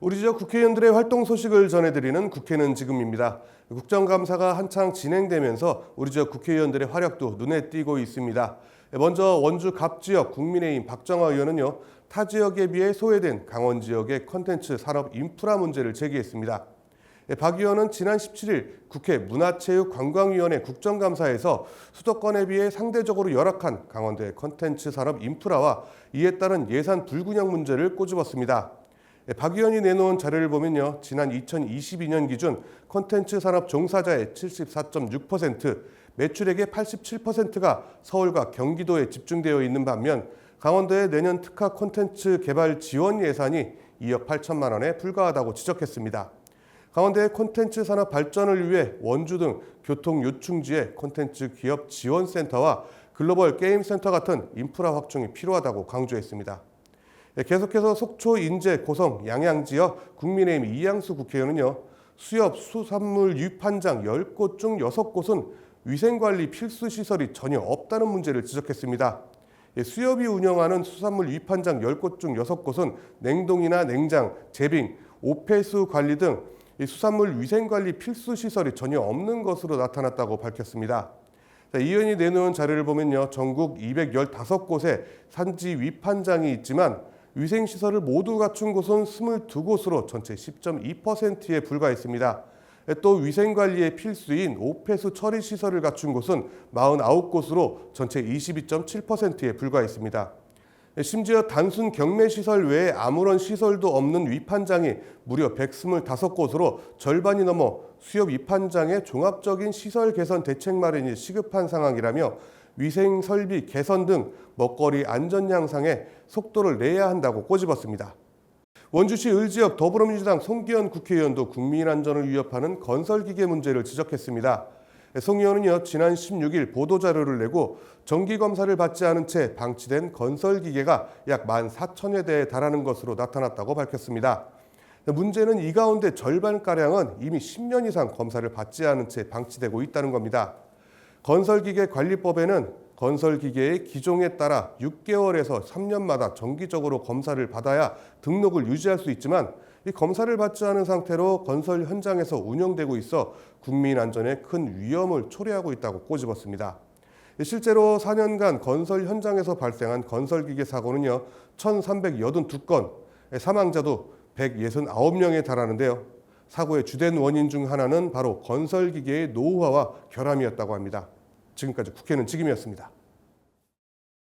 우리 지역 국회의원들의 활동 소식을 전해드리는 국회는 지금입니다. 국정감사가 한창 진행되면서 우리 지역 국회의원들의 활약도 눈에 띄고 있습니다. 먼저 원주 갑 지역 국민의힘 박정화 의원은요, 타 지역에 비해 소외된 강원 지역의 컨텐츠 산업 인프라 문제를 제기했습니다. 박 의원은 지난 17일 국회 문화체육관광위원회 국정감사에서 수도권에 비해 상대적으로 열악한 강원도의 컨텐츠 산업 인프라와 이에 따른 예산 불균형 문제를 꼬집었습니다. 박 의원이 내놓은 자료를 보면요. 지난 2022년 기준 콘텐츠 산업 종사자의 74.6%, 매출액의 87%가 서울과 경기도에 집중되어 있는 반면 강원도의 내년 특화 콘텐츠 개발 지원 예산이 2억 8천만 원에 불과하다고 지적했습니다. 강원도의 콘텐츠 산업 발전을 위해 원주 등 교통 요충지에 콘텐츠 기업 지원센터와 글로벌 게임센터 같은 인프라 확충이 필요하다고 강조했습니다. 네, 계속해서 속초, 인제, 고성, 양양 지역 국민의힘 이양수 국회의원은요. 수협 수산물 유판장 10곳 중 6곳은 위생관리 필수 시설이 전혀 없다는 문제를 지적했습니다. 예, 수협이 운영하는 수산물 유판장 10곳 중 6곳은 냉동이나 냉장, 재빙, 오폐수 관리 등 수산물 위생관리 필수 시설이 전혀 없는 것으로 나타났다고 밝혔습니다. 자, 이 의원이 내놓은 자료를 보면요. 전국 215곳에 산지 위판장이 있지만 위생시설을 모두 갖춘 곳은 22곳으로 전체 10.2%에 불과했습니다. 또 위생관리에 필수인 오폐수 처리 시설을 갖춘 곳은 49곳으로 전체 22.7%에 불과했습니다. 심지어 단순 경매 시설 외에 아무런 시설도 없는 위판장이 무려 125곳으로 절반이 넘어 수협 위판장의 종합적인 시설 개선 대책 마련이 시급한 상황이라며 위생 설비 개선 등 먹거리 안전 향상에 속도를 내야 한다고 꼬집었습니다. 원주시 을지역 더불어민주당 송기현 국회의원도 국민 안전을 위협하는 건설 기계 문제를 지적했습니다. 송 의원은요 지난 16일 보도 자료를 내고 정기 검사를 받지 않은 채 방치된 건설 기계가 약 14,000여 대에 달하는 것으로 나타났다고 밝혔습니다. 문제는 이 가운데 절반 가량은 이미 10년 이상 검사를 받지 않은 채 방치되고 있다는 겁니다. 건설기계 관리법에는 건설기계의 기종에 따라 6개월에서 3년마다 정기적으로 검사를 받아야 등록을 유지할 수 있지만 이 검사를 받지 않은 상태로 건설 현장에서 운영되고 있어 국민 안전에 큰 위험을 초래하고 있다고 꼬집었습니다. 실제로 4년간 건설 현장에서 발생한 건설기계 사고는요 1,382건, 사망자도 169명에 달하는데요. 사고의 주된 원인 중 하나는 바로 건설기계의 노후화와 결함이었다고 합니다. 지금까지 국회는 지금이었습니다.